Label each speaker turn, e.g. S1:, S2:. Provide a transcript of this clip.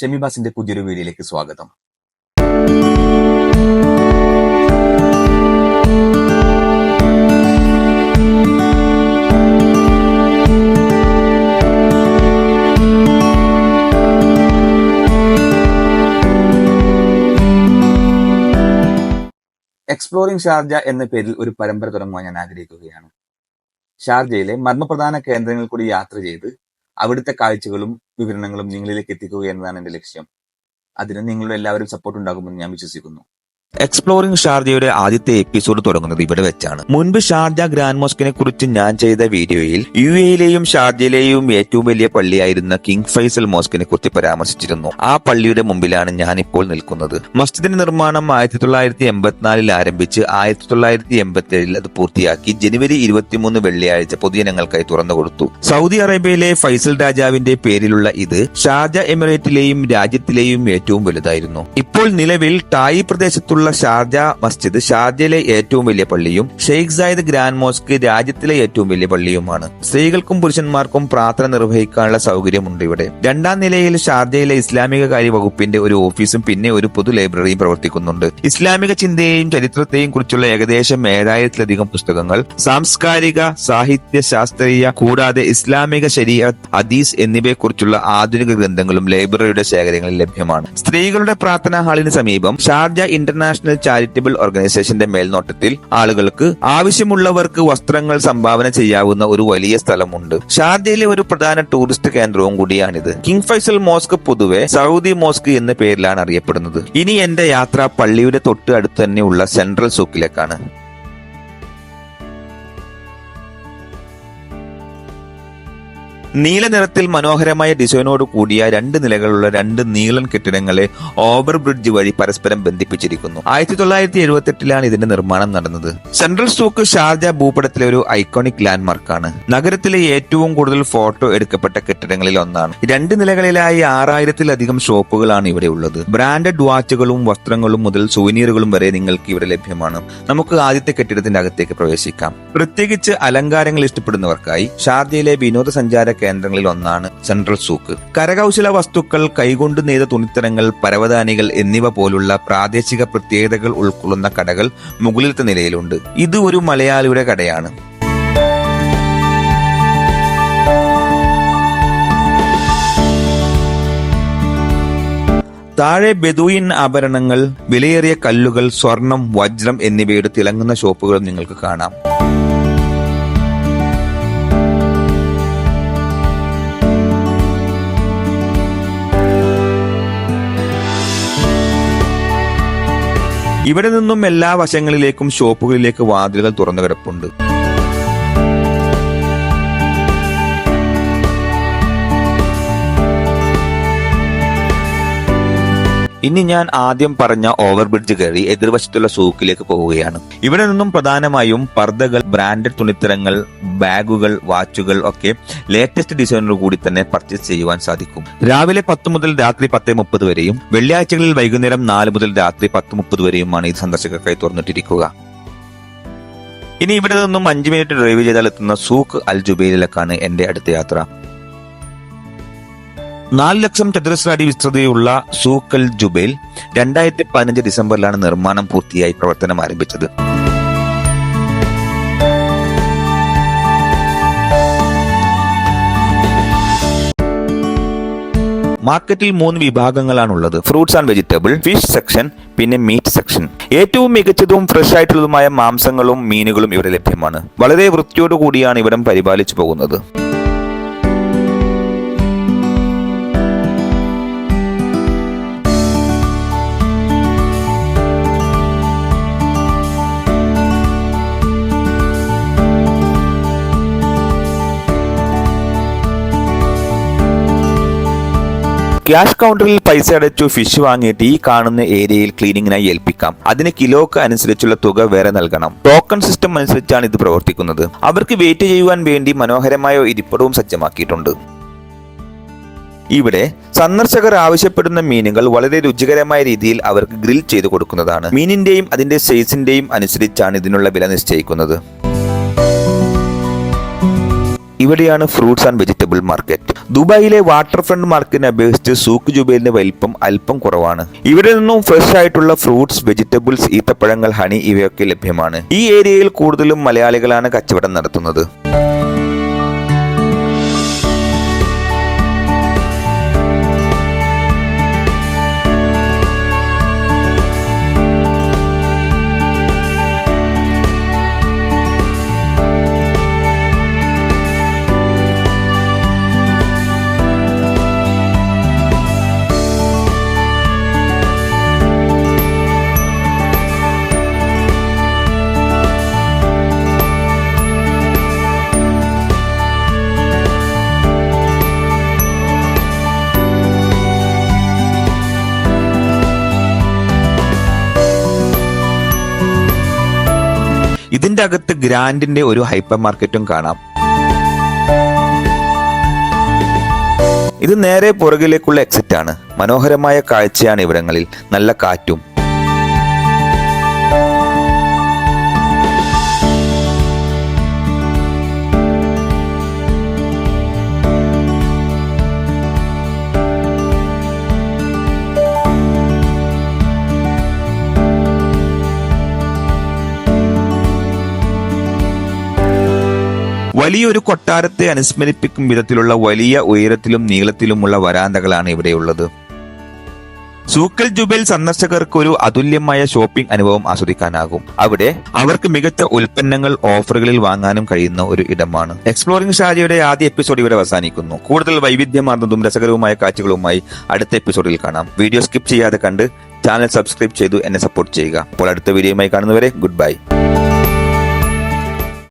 S1: ഷെമിബാസിന്റെ പുതിയൊരു വീഡിയോയിലേക്ക് സ്വാഗതം. എക്സ്പ്ലോറിംഗ് ഷാർജ എന്ന പേരിൽ ഒരു പരമ്പര തുടങ്ങുവാൻ ഞാൻ ആഗ്രഹിക്കുകയാണ്. ഷാർജയിലെ മർമ്മപ്രധാന കേന്ദ്രങ്ങളിൽ കൂടി യാത്ര ചെയ്ത് അവിടുത്തെ കാഴ്ചകളും വിവരണങ്ങളും നിങ്ങളിലേക്ക് എത്തിക്കുക എന്നതാണ് എന്റെ ലക്ഷ്യം. അതിന് നിങ്ങളുടെ എല്ലാവരും സപ്പോർട്ട് ഉണ്ടാകുമെന്ന് ഞാൻ വിശ്വസിക്കുന്നു. എക്സ്പ്ലോറിംഗ് ഷാർജയുടെ ആദ്യത്തെ എപ്പിസോഡ് തുടങ്ങുന്നത് ഇവിടെ വെച്ചാണ്. മുൻപ് ഷാർജ ഗ്രാൻഡ് മോസ്കിനെ കുറിച്ച് ഞാൻ ചെയ്ത വീഡിയോയിൽ യു എയിലെയും ഷാർജയിലെയും ഏറ്റവും വലിയ പള്ളിയായിരുന്ന കിങ് ഫൈസൽ മോസ്കിനെ കുറിച്ച് പരാമർശിച്ചിരുന്നു. ആ പള്ളിയുടെ മുമ്പിലാണ് ഞാൻ ഇപ്പോൾ നിൽക്കുന്നത്. മസ്ജിദിന്റെ നിർമ്മാണം ആയിരത്തി തൊള്ളായിരത്തി എൺപത്തിനാലിൽ ആരംഭിച്ച് ആയിരത്തി തൊള്ളായിരത്തി എൺപത്തി ഏഴിൽ അത് പൂർത്തിയാക്കി ജനുവരി ഇരുപത്തിമൂന്ന് വെള്ളിയാഴ്ച പൊതുജനങ്ങൾക്കായി തുറന്നു കൊടുത്തു. സൗദി അറേബ്യയിലെ ഫൈസൽ രാജാവിന്റെ പേരിലുള്ള ഇത് ഷാർജ എമിറേറ്റിലെയും രാജ്യത്തിലെയും ഏറ്റവും വലുതായിരുന്നു. ഇപ്പോൾ നിലവിൽ ടായി പ്രദേശത്തുള്ള ഷാർജ മസ്ജിദ് ഷാർജയിലെ ഏറ്റവും വലിയ പള്ളിയും ഷെയ്ഖ് സായിദ് ഗ്രാൻഡ് മോസ്ക് രാജ്യത്തിലെ ഏറ്റവും വലിയ പള്ളിയുമാണ്. സ്ത്രീകൾക്കും പുരുഷന്മാർക്കും പ്രാർത്ഥന നിർവഹിക്കാനുള്ള സൗകര്യമുണ്ട് ഇവിടെ. രണ്ടാം നിലയിൽ ഷാർജയിലെ ഇസ്ലാമിക കാര്യ വകുപ്പിന്റെ ഒരു ഓഫീസും പിന്നെ ഒരു പൊതു ലൈബ്രറിയും പ്രവർത്തിക്കുന്നുണ്ട്. ഇസ്ലാമിക ചിന്തയെയും ചരിത്രത്തെയും കുറിച്ചുള്ള ഏകദേശം ഏഴായിരത്തിലധികം പുസ്തകങ്ങൾ സാംസ്കാരിക സാഹിത്യ ശാസ്ത്രീയ കൂടാതെ ഇസ്ലാമിക ശരീഅത്ത് ഹദീസ് എന്നിവയെക്കുറിച്ചുള്ള ആധുനിക ഗ്രന്ഥങ്ങളും ലൈബ്രറിയുടെ ശേഖരങ്ങളിൽ ലഭ്യമാണ്. സ്ത്രീകളുടെ പ്രാർത്ഥനാ ഹാളിന് സമീപം ഷാർജ ഇന്റർനാഷണൽ ചാരിറ്റബിൾ ഓർഗനൈസേഷന്റെ മേൽനോട്ടത്തിൽ ആളുകൾക്ക് ആവശ്യമുള്ളവർക്ക് വസ്ത്രങ്ങൾ സംഭാവന ചെയ്യാവുന്ന ഒരു വലിയ സ്ഥലമുണ്ട്. ഷാർജയിലെ ഒരു പ്രധാന ടൂറിസ്റ്റ് കേന്ദ്രവും കൂടിയാണിത്. കിങ് ഫൈസൽ മോസ്ക് പൊതുവെ സൗദി മോസ്ക് എന്ന പേരിലാണ് അറിയപ്പെടുന്നത്. ഇനി എന്റെ യാത്ര പള്ളിയുടെ തൊട്ട് അടുത്ത് തന്നെയുള്ള സെൻട്രൽ സൂക്കിലേക്കാണ്. നീല നിറത്തിൽ മനോഹരമായ ഡിസൈനോട് കൂടിയ രണ്ട് നിലകളുള്ള രണ്ട് നീളൻ കെട്ടിടങ്ങളെ ഓവർ ബ്രിഡ്ജ് വഴി പരസ്പരം ബന്ധിപ്പിച്ചിരിക്കുന്നു. ആയിരത്തി തൊള്ളായിരത്തി എഴുപത്തി എട്ടിലാണ് ഇതിന്റെ നിർമ്മാണം നടന്നത്. സെൻട്രൽ സ്റ്റോക്ക് ഷാർജ ഭൂപടത്തിലെ ഒരു ഐക്കോണിക് ലാൻഡ്മാർക്കാണ് നഗരത്തിലെ ഏറ്റവും കൂടുതൽ ഫോട്ടോ എടുക്കപ്പെട്ട കെട്ടിടങ്ങളിൽ ഒന്നാണ്. രണ്ട് നിലകളിലായി ആറായിരത്തിലധികം ഷോപ്പുകളാണ് ഇവിടെ ഉള്ളത്. ബ്രാൻഡഡ് വാച്ചുകളും വസ്ത്രങ്ങളും മുതൽ സുവനീറുകളും വരെ നിങ്ങൾക്ക് ഇവിടെ ലഭ്യമാണ്. നമുക്ക് ആദ്യത്തെ കെട്ടിടത്തിന്റെ അകത്തേക്ക് പ്രവേശിക്കാം. പ്രത്യേകിച്ച് അലങ്കാരങ്ങൾ ഇഷ്ടപ്പെടുന്നവർക്കായി ഷാർജയിലെ വിനോദസഞ്ചാര കേന്ദ്രങ്ങളിൽ ഒന്നാണ് സെൻട്രൽ സൂക്ക് കരകൗശല വസ്തുക്കൾ കൈകൊണ്ട് നെയ്ത തുണിത്തരങ്ങൾ പരവതാനികൾ എന്നിവ പോലുള്ള പ്രാദേശിക പ്രത്യേകതകൾ ഉൾക്കൊള്ളുന്ന കടകൾ മുകളിലത്തെ നിലയിലുണ്ട്. ഇത് ഒരു മലയാളിയുടെ കടയാണ്. താഴെ ബെദുയിൻ ആഭരണങ്ങൾ വിലയേറിയ കല്ലുകൾ സ്വർണം വജ്രം എന്നിവയുടെ തിളങ്ങുന്ന ഷോപ്പുകളും നിങ്ങൾക്ക് കാണാം. ഇവിടെ നിന്നും എല്ലാ വശങ്ങളിലേക്കും ഷോപ്പുകളിലേക്ക് വാതിലുകൾ തുറന്നു കിടപ്പുണ്ട് ഇനി ഞാൻ ആദ്യം പറഞ്ഞ ഓവർബ്രിഡ്ജ് കയറി എതിർവശത്തുള്ള സൂക്കിലേക്ക് പോവുകയാണ്. ഇവിടെ നിന്നും പ്രധാനമായും പർദ്ദകൾ ബ്രാൻഡഡ് തുണിത്തരങ്ങൾ ബാഗുകൾ വാച്ചുകൾ ഒക്കെ ലേറ്റസ്റ്റ് ഡിസൈനോട് കൂടി തന്നെ പർച്ചേസ് ചെയ്യുവാൻ സാധിക്കും. രാവിലെ പത്ത് മുതൽ രാത്രി പത്ത് മുപ്പത് വരെയും വെള്ളിയാഴ്ചകളിൽ വൈകുന്നേരം നാല് മുതൽ രാത്രി പത്ത് മുപ്പത് വരെയുമാണ് ഈ സന്ദർശകർക്കായി തുറന്നിട്ടിരിക്കുക. ഇനി ഇവിടെ നിന്നും അഞ്ച് മിനിറ്റ് ഡ്രൈവ് ചെയ്താൽ എത്തുന്ന സൂക്ക് അൽ ജുബൈലിലേക്കാണ് എന്റെ അടുത്ത യാത്ര. നാല് ലക്ഷം ചതുരശ്ര അടി വിസ്തൃതിയുള്ള സൂക്കൽ ജുബേൽ രണ്ടായിരത്തി പതിനഞ്ച് ഡിസംബറിലാണ് നിർമ്മാണം പൂർത്തിയായി പ്രവർത്തനം ആരംഭിച്ചത്. മാർക്കറ്റിൽ മൂന്ന് വിഭാഗങ്ങളാണുള്ളത്. Fruits and vegetable fish section പിന്നെ മീറ്റ് സെക്ഷൻ. ഏറ്റവും മികച്ചതും ഫ്രഷ് ആയിട്ടുള്ളതുമായ മാംസങ്ങളും മീനുകളും ഇവിടെ ലഭ്യമാണ്. വളരെ വൃത്തിയോടു കൂടിയാണ് ഇവിടം പരിപാലിച്ചു പോകുന്നത്. ക്യാഷ് കൗണ്ടറിൽ പൈസ അടച്ചു ഫിഷ് വാങ്ങിയിട്ട് ഈ കാണുന്ന ഏരിയയിൽ ക്ലീനിങ്ങിനായി ഏൽപ്പിക്കാം. അതിന് കിലോക്ക് അനുസരിച്ചുള്ള തുക വേറെ നൽകണം. ടോക്കൺ സിസ്റ്റം അനുസരിച്ചാണ് ഇത് പ്രവർത്തിക്കുന്നത്. അവർക്ക് വെയിറ്റ് ചെയ്യുവാൻ വേണ്ടി മനോഹരമായ ഇരിപ്പിടവും സജ്ജമാക്കിയിട്ടുണ്ട്. ഇവിടെ സന്ദർശകർ ആവശ്യപ്പെടുന്ന മീനുകൾ വളരെ രുചികരമായ രീതിയിൽ അവർക്ക് ഗ്രിൽ ചെയ്തു കൊടുക്കുന്നതാണ്. മീനിന്റെയും അതിന്റെ സൈസിന്റെയും അനുസരിച്ചാണ് ഇതിനുള്ള വില നിശ്ചയിക്കുന്നത്.
S2: ഇവിടെയാണ് ഫ്രൂട്ട്സ് ആൻഡ് വെജിറ്റബിൾ മാർക്കറ്റ്. ദുബായിലെ വാട്ടർ ഫ്രണ്ട് മാർക്കറ്റിനെ അപേക്ഷിച്ച് സൂക്ക് ജുബൈലിന്റെ വലിപ്പം അല്പം കുറവാണ്. ഇവിടെ നിന്നും ഫ്രഷ് ആയിട്ടുള്ള ഫ്രൂട്ട്സ് വെജിറ്റബിൾസ് ഈത്തപ്പഴങ്ങൾ ഹണി ഇവയൊക്കെ ലഭ്യമാണ്. ഈ ഏരിയയിൽ കൂടുതലും മലയാളികളാണ് കച്ചവടം നടത്തുന്നത്. ഇതിന്റെ അകത്ത് ഗ്രാൻഡിന്റെ ഒരു ഹൈപ്പർ മാർക്കറ്റും കാണാം. ഇത് നേരെ പുറകിലേക്കുള്ള എക്സിറ്റ് ആണ്. മനോഹരമായ കാഴ്ചയാണ് ഇവിടങ്ങളിൽ. നല്ല കാറ്റും വലിയൊരു കൊട്ടാരത്തെ അനുസ്മരിപ്പിക്കും വിധത്തിലുള്ള വലിയ ഉയരത്തിലും നീളത്തിലുമുള്ള വരാന്തകളാണ് ഇവിടെയുള്ളത്. സൂക്കൽ ജുബേൽ സന്ദർശകർക്ക് ഒരു അതുല്യമായ ഷോപ്പിംഗ് അനുഭവം ആസ്വദിക്കാനാകും. അവിടെ അവർക്ക് മികച്ച ഉൽപ്പന്നങ്ങൾ ഓഫറുകളിൽ വാങ്ങാനും കഴിയുന്ന ഒരു ഇടമാണ്. എക്സ്പ്ലോറിംഗ് ഷാജയുടെ ആദ്യ എപ്പിസോഡ് ഇവിടെ അവസാനിക്കുന്നു. കൂടുതൽ വൈവിധ്യമാർന്നതും രസകരവുമായ കാഴ്ചകളുമായി അടുത്ത എപ്പിസോഡിൽ കാണാം. വീഡിയോ സ്കിപ്പ് ചെയ്യാതെ കണ്ട് ചാനൽ സബ്സ്ക്രൈബ് ചെയ്തു എന്നെ സപ്പോർട്ട് ചെയ്യുക. അപ്പോൾ അടുത്ത വീഡിയോയുമായി കാണുന്നവരെ ഗുഡ് ബൈ.